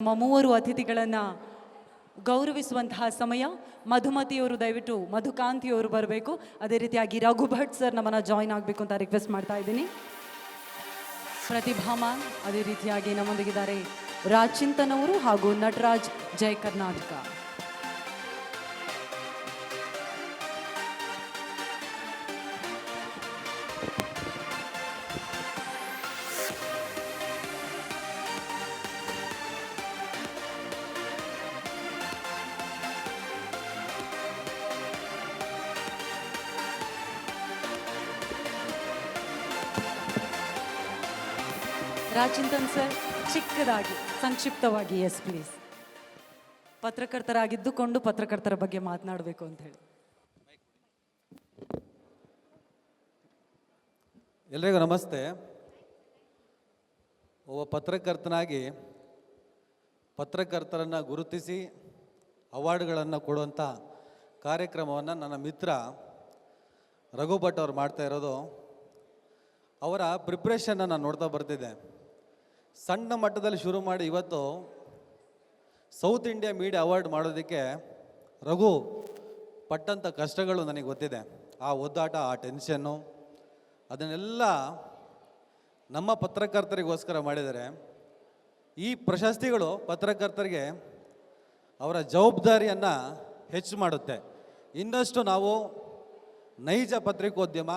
ನಮ್ಮ ಮೂವರು ಅತಿಥಿಗಳನ್ನು ಗೌರವಿಸುವಂತಹ ಸಮಯ ಮಧುಮತಿಯವರು ದಯವಿಟ್ಟು ಮಧುಕಾಂತಿಯವರು ಬರಬೇಕು. ಅದೇ ರೀತಿಯಾಗಿ ರಘು ಭಟ್ ಸರ್ ನಮ್ಮನ್ನು ಜಾಯ್ನ್ ಆಗಬೇಕು ಅಂತ ರಿಕ್ವೆಸ್ಟ್ ಮಾಡ್ತಾ ಇದ್ದೀನಿ. ಪ್ರತಿಭಾಮಾನ್ ಅದೇ ರೀತಿಯಾಗಿ ನಮ್ಮೊಂದಿಗಿದ್ದಾರೆ ರಾಜ್ ಚಿಂತನ್ ಅವರು ಹಾಗೂ ನಟರಾಜ್ ಜಯ ಕರ್ನಾಟಕ. ರಾಜ್ ಚಿಂತನ್ ಸರ್, ಚಿಕ್ಕದಾಗಿ, ಸಂಕ್ಷಿಪ್ತವಾಗಿ ಎಸ್ ಪ್ಲೀಸ್ ಪತ್ರಕರ್ತರಾಗಿದ್ದುಕೊಂಡು ಪತ್ರಕರ್ತರ ಬಗ್ಗೆ ಮಾತನಾಡಬೇಕು ಅಂತ ಹೇಳಿ. ಎಲ್ರಿಗೂ ನಮಸ್ತೆ. ಒಬ್ಬ ಪತ್ರಕರ್ತನಾಗಿ ಪತ್ರಕರ್ತರನ್ನು ಗುರುತಿಸಿ ಅವಾರ್ಡ್ಗಳನ್ನು ಕೊಡುವಂಥ ಕಾರ್ಯಕ್ರಮವನ್ನು ನನ್ನ ಮಿತ್ರ ರಘು ಭಟ್ ಅವ್ರು ಮಾಡ್ತಾ ಇರೋದು. ಅವರ ಪ್ರಿಪ್ರೇಷನ್ನ ನಾನು ನೋಡ್ತಾ ಬರ್ತಿದ್ದೆ. ಸಣ್ಣ ಮಟ್ಟದಲ್ಲಿ ಶುರು ಮಾಡಿ ಇವತ್ತು ಸೌತ್ ಇಂಡಿಯಾ ಮೀಡಿಯಾ ಅವಾರ್ಡ್ ಮಾಡೋದಕ್ಕೆ ರಘು ಪಟ್ಟಂಥ ಕಷ್ಟಗಳು ನನಗೆ ಗೊತ್ತಿದೆ. ಆ ಒದ್ದಾಟ, ಆ ಟೆನ್ಷನ್ನು ಅದನ್ನೆಲ್ಲ ನಮ್ಮ ಪತ್ರಕರ್ತರಿಗೋಸ್ಕರ ಮಾಡಿದರೆ ಈ ಪ್ರಶಸ್ತಿಗಳು ಪತ್ರಕರ್ತರಿಗೆ ಅವರ ಜವಾಬ್ದಾರಿಯನ್ನು ಹೆಚ್ಚು ಮಾಡುತ್ತೆ. ಇನ್ನಷ್ಟು ನಾವು ನೈಜ ಪತ್ರಿಕೋದ್ಯಮ,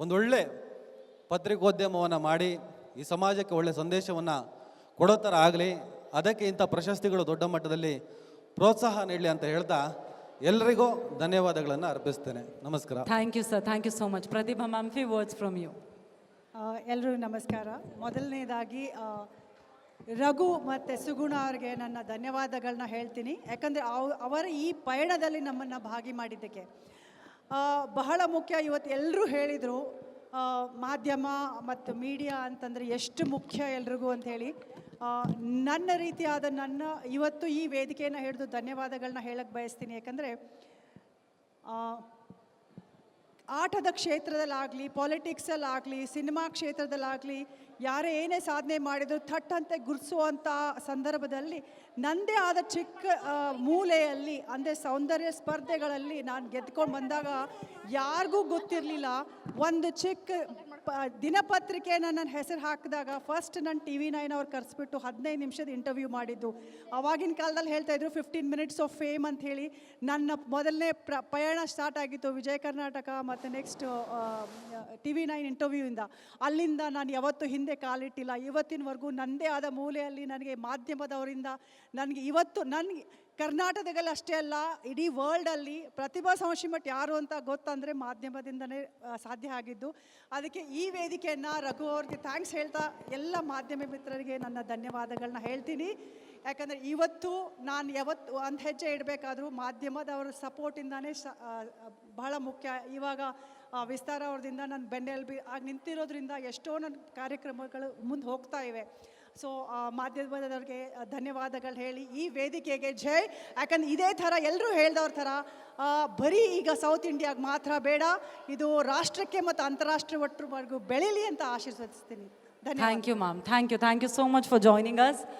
ಒಂದೊಳ್ಳೆ ಪತ್ರಿಕೋದ್ಯಮವನ್ನು ಮಾಡಿ ಈ ಸಮಾಜಕ್ಕೆ ಒಳ್ಳೆಯ ಸಂದೇಶವನ್ನು ಕೊಡೋ ಥರ ಆಗಲಿ ಅದಕ್ಕೆ ಇಂಥ ಪ್ರಶಸ್ತಿಗಳು ದೊಡ್ಡ ಮಟ್ಟದಲ್ಲಿ ಪ್ರೋತ್ಸಾಹ ನೀಡಲಿ ಅಂತ ಹೇಳ್ತಾ ಎಲ್ಲರಿಗೂ ಧನ್ಯವಾದಗಳನ್ನು ಅರ್ಪಿಸ್ತೇನೆ. ನಮಸ್ಕಾರ. Thank you sir thank you so much Pratibha ma'am few words from you ಎಲ್ಲರಿಗೂ ನಮಸ್ಕಾರ. ಮೊದಲನೇದಾಗಿ ರಘು ಮತ್ತು ಸುಗುಣ ಅವ್ರಿಗೆ ನನ್ನ ಧನ್ಯವಾದಗಳನ್ನ ಹೇಳ್ತೀನಿ. ಯಾಕಂದರೆ ಅವ್ ಅವರ ಈ ಪಯಣದಲ್ಲಿ ನಮ್ಮನ್ನು ಭಾಗಿ ಮಾಡಿದ್ದಕ್ಕೆ. ಬಹಳ ಮುಖ್ಯ ಇವತ್ತು ಎಲ್ಲರೂ ಹೇಳಿದರು ಮಾಧ್ಯಮ ಮತ್ತು ಮೀಡಿಯಾ ಅಂತಂದರೆ ಎಷ್ಟು ಮುಖ್ಯ ಎಲ್ರಿಗೂ ಅಂಥೇಳಿ ನನ್ನ ರೀತಿಯಾದ ನನ್ನ ಇವತ್ತು ಈ ವೇದಿಕೆಯನ್ನು ಹಿಡಿದು ಧನ್ಯವಾದಗಳನ್ನ ಹೇಳಕ್ಕೆ ಬಯಸ್ತೀನಿ. ಯಾಕಂದರೆ ಆಟದ ಕ್ಷೇತ್ರದಲ್ಲಾಗಲಿ ಪಾಲಿಟಿಕ್ಸಲ್ಲಾಗಲಿ ಸಿನಿಮಾ ಕ್ಷೇತ್ರದಲ್ಲಾಗಲಿ ಯಾರೇ ಏನೇ ಸಾಧನೆ ಮಾಡಿದ್ರು ಥಟ್ಟಂತೆ ಗುರುತಿಸುವಂಥ ಸಂದರ್ಭದಲ್ಲಿ ನನ್ನದೇ ಆದ ಚಿಕ್ಕ ಮೂಲೆಯಲ್ಲಿ, ಅಂದರೆ ಸೌಂದರ್ಯ ಸ್ಪರ್ಧೆಗಳಲ್ಲಿ ನಾನು ಗೆದ್ಕೊಂಡು ಬಂದಾಗ ಯಾರಿಗೂ ಗೊತ್ತಿರಲಿಲ್ಲ. ಒಂದು ಚಿಕ್ಕ ಪ ದಿನಪತ್ರಿಕೆ ನನ್ನ ಹೆಸರು ಹಾಕಿದಾಗ ಫಸ್ಟ್ ನಾನು ಟಿ ವಿ ನೈನ್ ಅವ್ರು ಕರೆಸ್ಬಿಟ್ಟು ಹದಿನೈದು ನಿಮಿಷದ ಇಂಟರ್ವ್ಯೂ ಮಾಡಿದ್ದು. ಅವಾಗಿನ ಕಾಲದಲ್ಲಿ ಹೇಳ್ತಾ ಇದ್ರು ಫಿಫ್ಟೀನ್ ಮಿನಿಟ್ಸ್ ಆಫ್ ಫೇಮ್ ಅಂತ ಹೇಳಿ. ನನ್ನ ಮೊದಲನೇ ಪ್ರ, ಪಯಣ ಸ್ಟಾರ್ಟ್ ಆಗಿತ್ತು ವಿಜಯ ಕರ್ನಾಟಕ ಮತ್ತು ನೆಕ್ಸ್ಟ್ ಟಿ ವಿ ನೈನ್ ಇಂಟರ್ವ್ಯೂಯಿಂದ ಅಲ್ಲಿಂದ ನಾನು ಯಾವತ್ತೂ ಹಿಂದೆ ಕಾಲಿಟ್ಟಿಲ್ಲ. ಇವತ್ತಿನವರೆಗೂ ನನ್ನದೇ ಆದ ಮೂಲೆಯಲ್ಲಿ ನನಗೆ ಮಾಧ್ಯಮದವರಿಂದ ನನಗೆ ಇವತ್ತು ನನಗೆ ಕರ್ನಾಟಕದಲ್ಲಿ ಅಷ್ಟೇ ಅಲ್ಲ, ಇಡೀ ವರ್ಲ್ಡಲ್ಲಿ ಪ್ರತಿಭಾ ಸಂಶಿಮಟ್ ಯಾರು ಅಂತ ಗೊತ್ತಂದರೆ ಮಾಧ್ಯಮದಿಂದನೇ ಸಾಧ್ಯ ಆಗಿದ್ದು. ಅದಕ್ಕೆ ಈ ವೇದಿಕೆಯನ್ನು ರಘು ಅವ್ರಿಗೆ ಥ್ಯಾಂಕ್ಸ್ ಹೇಳ್ತಾ ಎಲ್ಲ ಮಾಧ್ಯಮ ಮಿತ್ರರಿಗೆ ನನ್ನ ಧನ್ಯವಾದಗಳನ್ನ ಹೇಳ್ತೀನಿ. ಯಾಕಂದರೆ ಇವತ್ತು ನಾನು ಯಾವತ್ತು ಅಂತ ಹೆಜ್ಜೆ ಇಡಬೇಕಾದ್ರೂ ಮಾಧ್ಯಮದವರ ಸಪೋರ್ಟಿಂದಾನೇ ಸ ಬಹಳ ಮುಖ್ಯ. ಇವಾಗ ವಿಸ್ತಾರ ಅವ್ರದಿಂದ ನನ್ನ ಬೆನ್ನೆಲುಬಿ ಆಗಿ ನಿಂತಿರೋದ್ರಿಂದ ಎಷ್ಟೋ ನನ್ನ ಕಾರ್ಯಕ್ರಮಗಳು ಮುಂದೆ ಹೋಗ್ತಾ ಇವೆ. ಸೊ ಮಾಧ್ಯಮದವ್ರಿಗೆ ಧನ್ಯವಾದಗಳು ಹೇಳಿ ಈ ವೇದಿಕೆಗೆ ಜೈ. ಯಾಕಂದ್ರೆ ಇದೇ ಥರ ಎಲ್ಲರೂ ಹೇಳ್ದವ್ರ ಥರ ಬರೀ ಈಗ ಸೌತ್ ಇಂಡಿಯಾಗೆ ಮಾತ್ರ ಬೇಡ, ಇದು ರಾಷ್ಟ್ರಕ್ಕೆ ಮತ್ತು ಅಂತಾರಾಷ್ಟ್ರೀಯ ಒಟ್ಟರವರೆಗೂ ಬೆಳೀಲಿ ಅಂತ ಆಶೀರ್ವದಿಸ್ತೀನಿ. Thank you ma'am thank you thank you so much for joining us